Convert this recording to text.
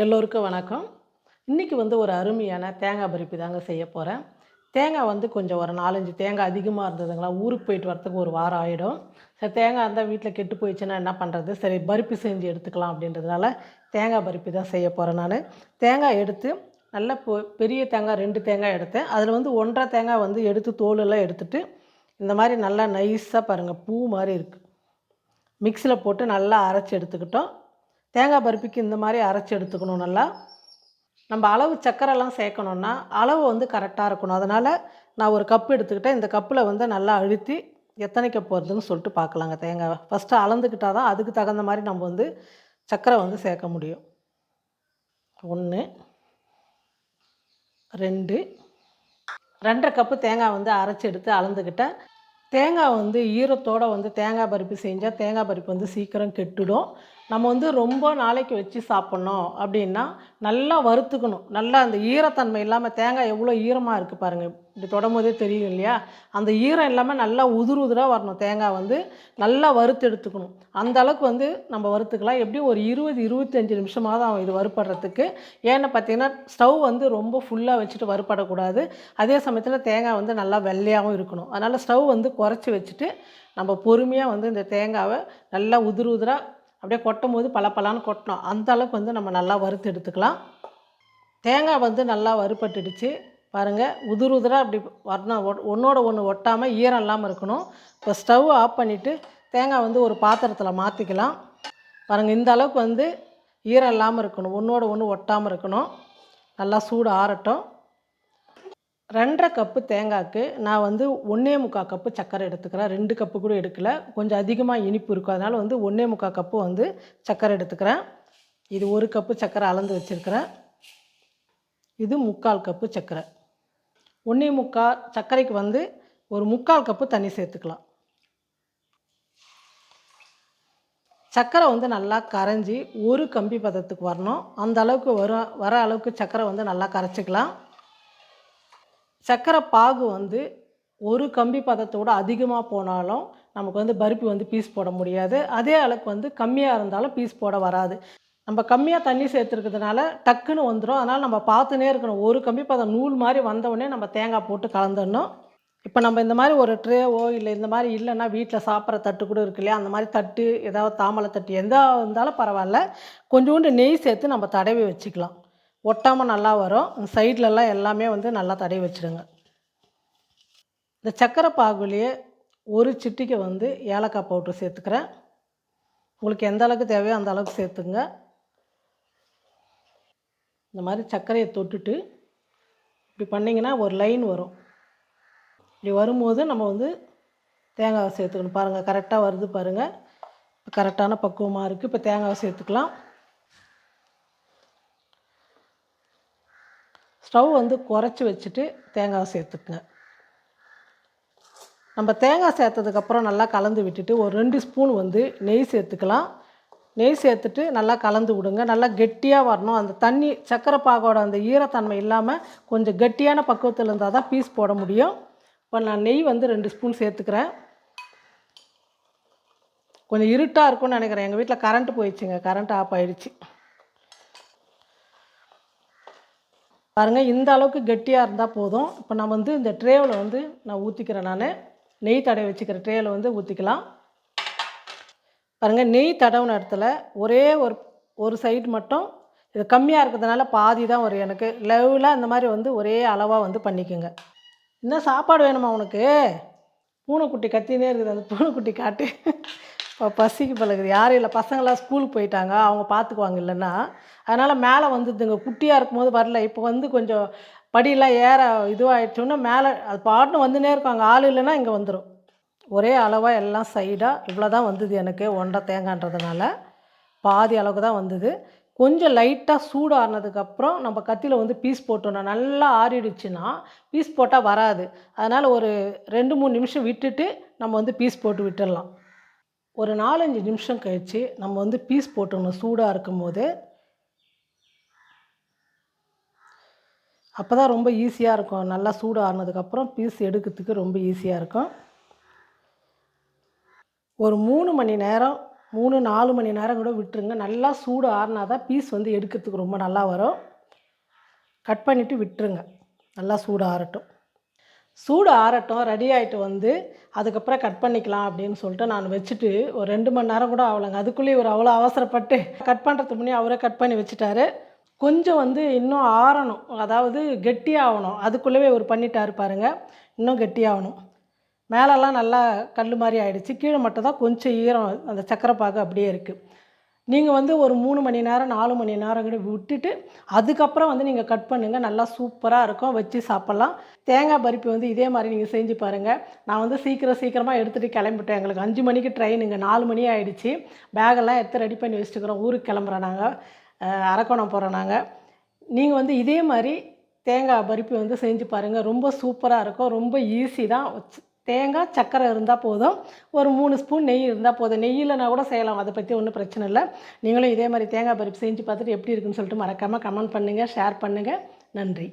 எல்லோருக்கும் வணக்கம். இன்றைக்கி வந்து ஒரு அருமையான தேங்காய் பருப்பி தாங்க செய்ய போகிறேன் தேங்காய் வந்து கொஞ்சம் ஒரு நாலஞ்சு தேங்காய் அதிகமாக இருந்ததுங்களா ஊருக்கு போயிட்டு வரத்துக்கு ஒரு வாரம் ஆகிடும் சரி தேங்காய் இருந்தால் வீட்டில் கெட்டு போயிடுச்சுன்னா என்ன பண்ணுறது சரி பருப்பி செஞ்சு எடுத்துக்கலாம் அப்படின்றதுனால தேங்காய் பருப்பி தான் செய்ய போகிறேன் நான். தேங்காய் எடுத்து நல்ல பெரிய தேங்காய் ரெண்டு தேங்காய் எடுத்தேன். அதில் வந்து ஒன்றரை தேங்காய் வந்து எடுத்து தோலெல்லாம் எடுத்துட்டு இந்த மாதிரி நல்லா நைஸாக பாருங்கள் பூ மாதிரி இருக்குது மிக்சியில் போட்டு நல்லா அரைச்சி எடுத்துக்கிட்டோம். தேங்காய் பருப்பிக்கு இந்த மாதிரி அரைச்சி எடுத்துக்கணும் நல்லா. நம்ம அளவு சக்கரைலாம் சேர்க்கணுன்னா அளவு வந்து கரெக்டாக இருக்கணும். அதனால் நான் ஒரு கப் எடுத்துக்கிட்டேன். இந்த கப்பில் வந்து நல்லா அழுத்தி எத்தனை கப் வருதுன்னு சொல்லிட்டு பார்க்கலாங்க தேங்காவை. ஃபஸ்ட்டு அளந்துக்கிட்டால் தான் அதுக்கு தகுந்த மாதிரி நம்ம வந்து சர்க்கரை வந்து சேர்க்க முடியும். ஒன்று ரெண்டு ரெண்டரை கப்பு தேங்காய் வந்து அரைச்சி எடுத்து அளந்துக்கிட்டேன். தேங்காய் வந்து ஈரத்தோடு வந்து தேங்காய் பருப்பு செஞ்சால் தேங்காய் பருப்பு வந்து சீக்கிரம் கெட்டுடும். நம்ம வந்து ரொம்ப நாளைக்கு வச்சு சாப்பிட்ணும் அப்படின்னா நல்லா வறுத்துக்கணும். நல்லா அந்த ஈரத்தன்மை இல்லாமல் தேங்காய் எவ்வளோ ஈரமாக இருக்குது பாருங்கள் இப்படி தொடம்போதே தெரியும் இல்லையா? அந்த ஈரம் இல்லாமல் நல்லா உதிர் உதிராக வரணும். தேங்காய் வந்து நல்லா வறுத்து எடுத்துக்கணும். அந்த அளவுக்கு வந்து நம்ம வறுத்துக்கலாம். எப்படியும் ஒரு இருபது இருபத்தஞ்சி நிமிஷமாக தான் இது வறுப்படுறதுக்கு ஏன்னு பார்த்தீங்கன்னா ஸ்டவ் வந்து ரொம்ப ஃபுல்லாக வச்சுட்டு வறுப்படக்கூடாது அதே சமயத்தில் தேங்காய் வந்து நல்லா வெள்ளையாகவும் இருக்கணும். அதனால் ஸ்டவ் வந்து குறைச்சி வச்சுட்டு நம்ம பொறுமையாக வந்து இந்த தேங்காவை நல்லா உதிர் உதிராக அப்படியே கொட்டும் போது பளபளன்னு கொட்டணும் அந்த அளவுக்கு வந்து நம்ம நல்லா வறுத்து எடுத்துக்கலாம். தேங்காய் வந்து நல்லா வறுபட்டுடுச்சு. பாருங்கள் உதிர் உதிராக அப்படி வரணும் ஒன்றோட ஒன்று ஒட்டாமல் ஈரம் இல்லாமல் இருக்கணும். இப்போ ஸ்டவ் ஆஃப் பண்ணிவிட்டு தேங்காய் வந்து ஒரு பாத்திரத்தில் மாற்றிக்கலாம் பாருங்கள் இந்த அளவுக்கு வந்து ஈரம் இல்லாமல் இருக்கணும். ஒன்றோட ஒன்று ஒட்டாமல் இருக்கணும். நல்லா சூடு ஆறட்டும். ரெண்டரை கப்பு தேங்காய்க்கு நான் வந்து ஒன்றே முக்கால் கப்பு சர்க்கரை எடுத்துக்கிறேன். ரெண்டு கப்பு கூட எடுக்கல. கொஞ்சம் அதிகமாக இனிப்பு இருக்கும். அதனால் வந்து ஒன்றே முக்கால் கப்பு வந்து சர்க்கரை எடுத்துக்கிறேன். இது ஒரு கப்பு சர்க்கரை அளந்து வச்சுருக்கிறேன். இது முக்கால் கப்பு சர்க்கரை ஒன்றே முக்கால் சர்க்கரைக்கு வந்து ஒரு முக்கால் கப்பு தண்ணி சேர்த்துக்கலாம். சர்க்கரை வந்து நல்லா கரைஞ்சி ஒரு கம்பி பதத்துக்கு வரணும். அந்த அளவுக்கு வர வர அளவுக்கு சர்க்கரை வந்து நல்லா கரைச்சிக்கலாம். சர்க்கரை பாகு வந்து ஒரு கம்பி பதத்தோடு அதிகமாக போனாலும் நமக்கு வந்து பருப்பி வந்து பீஸ் போட முடியாது. அதே அளவுக்கு வந்து கம்மியாக இருந்தாலும் பீஸ் போட வராது. நம்ம கம்மியாக தண்ணி சேர்த்துருக்கிறதுனால டக்குன்னு வந்துடும் அதனால் நம்ம பார்த்துனே இருக்கணும். ஒரு கம்பி பதம் நூல் மாதிரி வந்தவுடனே நம்ம தேங்காய் போட்டு கலந்துடணும். இப்போ நம்ம இந்த மாதிரி ஒரு ட்ரேவோ இல்லை இந்த மாதிரி இல்லைன்னா வீட்டில் சாப்பிட்ற தட்டு கூட இருக்கு இல்லையா? அந்த மாதிரி தட்டு ஏதாவது தாமலை தட்டு எந்த இருந்தாலும் பரவாயில்ல. கொஞ்சோண்டு நெய் சேர்த்து நம்ம தடவி வச்சுக்கலாம். ஒட்டாமல் நல்லா வரும். சைட்லலாம் எல்லாமே வந்து நல்லா தடவி வச்சுடுங்க இந்த சக்கரை பாகுலேயே ஒரு சிட்டிக்கை வந்து ஏலக்காய் பவுட்ரு சேர்த்துக்கிறேன். உங்களுக்கு எந்த அளவுக்கு தேவையோ அந்த அளவுக்கு சேர்த்துங்க. இந்த மாதிரி சர்க்கரையை தொட்டுட்டு இப்படி பண்ணிங்கன்னா ஒரு லைன் வரும். இப்படி வரும்போது நம்ம வந்து தேங்காவை சேர்த்துக்கணும். பாருங்கள் கரெக்டாக வருது பாருங்கள் கரெக்டான பக்குவமாக இருக்குது இப்போ தேங்காவை சேர்த்துக்கலாம். ஸ்டவ் வந்து குறைச்சி வச்சுட்டு தேங்காவை சேர்த்துக்குங்க. நம்ம தேங்காய் சேர்த்ததுக்கப்புறம் நல்லா கலந்து விட்டுட்டு ஒரு ரெண்டு ஸ்பூன் வந்து நெய் சேர்த்துக்கலாம். நெய் சேர்த்துட்டு நல்லா கலந்து விடுங்க. நல்லா கெட்டியாக வரணும். அந்த தண்ணி சக்கரை பாகோட அந்த ஈரத்தன்மை இல்லாமல் கொஞ்சம் கெட்டியான பக்குவத்தில் இருந்தால் தான் பீஸ் போட முடியும். இப்போ நான் நெய் வந்து ரெண்டு ஸ்பூன் சேர்த்துக்கிறேன். கொஞ்சம் இருட்டாக இருக்கும்னு நினைக்கிறேன். எங்கள் வீட்டில் கரண்ட் போயிடுச்சுங்க. கரண்ட் ஆஃப் ஆயிடுச்சு. பாருங்கள் இந்த அளவுக்கு கெட்டியாக இருந்தால் போதும். இப்போ நான் வந்து இந்த ட்ரேவில் வந்து நான் ஊற்றிக்கிறேன் நான். நெய் தடவை வச்சுக்கிற ட்ரேவில் வந்து ஊற்றிக்கலாம் பாருங்கள் நெய் தடவுன இடத்துல ஒரே ஒரு ஒரு சைடு மட்டும் இது கம்மியாக இருக்கிறதுனால பாதி தான் வரும் எனக்கு. லெவலாக இந்த மாதிரி வந்து ஒரே அளவாக வந்து பண்ணிக்கோங்க. என்ன சாப்பாடு வேணுமா உனக்கு? பூனைக்குட்டி கத்தினே இருக்குது அந்த பூனைக்குட்டி காட்டு. இப்போ பசிக்கு பழகுது. யாரும் இல்லை. பசங்களாம் ஸ்கூலுக்கு போயிட்டாங்க. அவங்க பார்த்துக்குவாங்க இல்லைன்னா. அதனால் மேலே வந்துதுங்க. குட்டியாக இருக்கும்போது வரல. இப்போ வந்து கொஞ்சம் படியெல்லாம் ஏற இதுவாகிடுச்சோன்னா மேலே அது பாட்டுன்னு வந்துனே இருக்காங்க. ஆள் இல்லைன்னா இங்கே வந்துடும் ஒரே அளவாக எல்லாம் சைடாக இவ்வளோ தான் வந்தது எனக்கு. ஒன்றரை தேங்கான்றதுனால பாதி அளவுக்கு தான் வந்தது. கொஞ்சம் லைட்டாக சூடு ஆறினதுக்கப்புறம் நம்ம கத்தியில் வந்து பீஸ் போட்டோம்னா நல்லா ஆறிடுச்சுன்னா பீஸ் போட்டால் வராது. அதனால் ஒரு ரெண்டு மூணு நிமிஷம் விட்டுட்டு நம்ம வந்து பீஸ் போட்டு விட்டுடலாம் ஒரு நாலஞ்சு நிமிஷம் கழித்து நம்ம வந்து பீஸ் போட்டுக்கணும் சூடாக இருக்கும்போது அப்போ தான் ரொம்ப ஈஸியாக இருக்கும். நல்லா சூடு ஆறுனதுக்கப்புறம் பீஸ் எடுக்கிறதுக்கு ரொம்ப ஈஸியாக இருக்கும். ஒரு மூணு மணி நேரம் மூணு நாலு மணி நேரம் கூட விட்டுருங்க. நல்லா சூடு ஆறினா தான் பீஸ் வந்து எடுக்கிறதுக்கு ரொம்ப நல்லா வரும். கட் பண்ணிவிட்டு விட்டுருங்க. நல்லா சூடு ஆறட்டும். சூடு ஆறட்டும் ரெடி ஆகிட்டு வந்து அதுக்கப்புறம் கட் பண்ணிக்கலாம் அப்படின்னு சொல்லிட்டு நான் வச்சுட்டு ஒரு ரெண்டு மணி நேரம் கூட ஆகலைங்க. அதுக்குள்ளேயே ஒரு அவ்வளோ அவசரப்பட்டு கட் பண்ணுறதுக்கு முன்னே அவரே கட் பண்ணி வச்சுட்டாரு. கொஞ்சம் வந்து இன்னும் ஆறணும். அதாவது கெட்டியாகணும் அதுக்குள்ளவே ஒரு பண்ணிட்டாரு பாருங்கள் இன்னும் கெட்டியாகணும் மேலெல்லாம் நல்லா கல் மாதிரி ஆகிடுச்சு கீழே மட்டும் தான் கொஞ்சம் ஈரம் அந்த சக்கரை பாகு அப்படியே இருக்குது நீங்கள் வந்து ஒரு மூணு மணி நேரம் நாலு மணி நேரம் கூட விட்டுட்டு அதுக்கப்புறம் வந்து நீங்கள் கட் பண்ணுங்கள் நல்லா சூப்பராக இருக்கும். வச்சு சாப்பிட்லாம். தேங்காய் பருப்பி வந்து இதே மாதிரி நீங்கள் செஞ்சு பாருங்கள் நான் வந்து சீக்கிரம் சீக்கிரமாக எடுத்துகிட்டு கிளம்பிட்டேன். எங்களுக்கு அஞ்சு மணிக்கு ட்ரெயினுங்க நாலு மணி ஆகிடுச்சு பேகெல்லாம் எடுத்து ரெடி பண்ணி வச்சுட்டுக்கிறோம் ஊருக்கு கிளம்புறோம் நாங்கள் அரக்கோணம் போகிறோம் நாங்கள் நீங்கள் வந்து இதே மாதிரி தேங்காய் பருப்பி வந்து செஞ்சு பாருங்கள் ரொம்ப சூப்பராக இருக்கும். ரொம்ப ஈஸி தான். தேங்காய் சக்கரை இருந்தால் போதும். ஒரு மூணு ஸ்பூன் நெய் இருந்தால் போதும். நெய் இல்லைனா கூட செய்யலாம். அதை பற்றி ஒன்றும் பிரச்சனை இல்லை. நீங்களும் இதே மாதிரி தேங்காய் பருப்பு செஞ்சு பார்த்துட்டு எப்படி இருக்குன்னு சொல்லிட்டு மறக்காமல் கமெண்ட் பண்ணுங்கள் ஷேர் பண்ணுங்கள் நன்றி.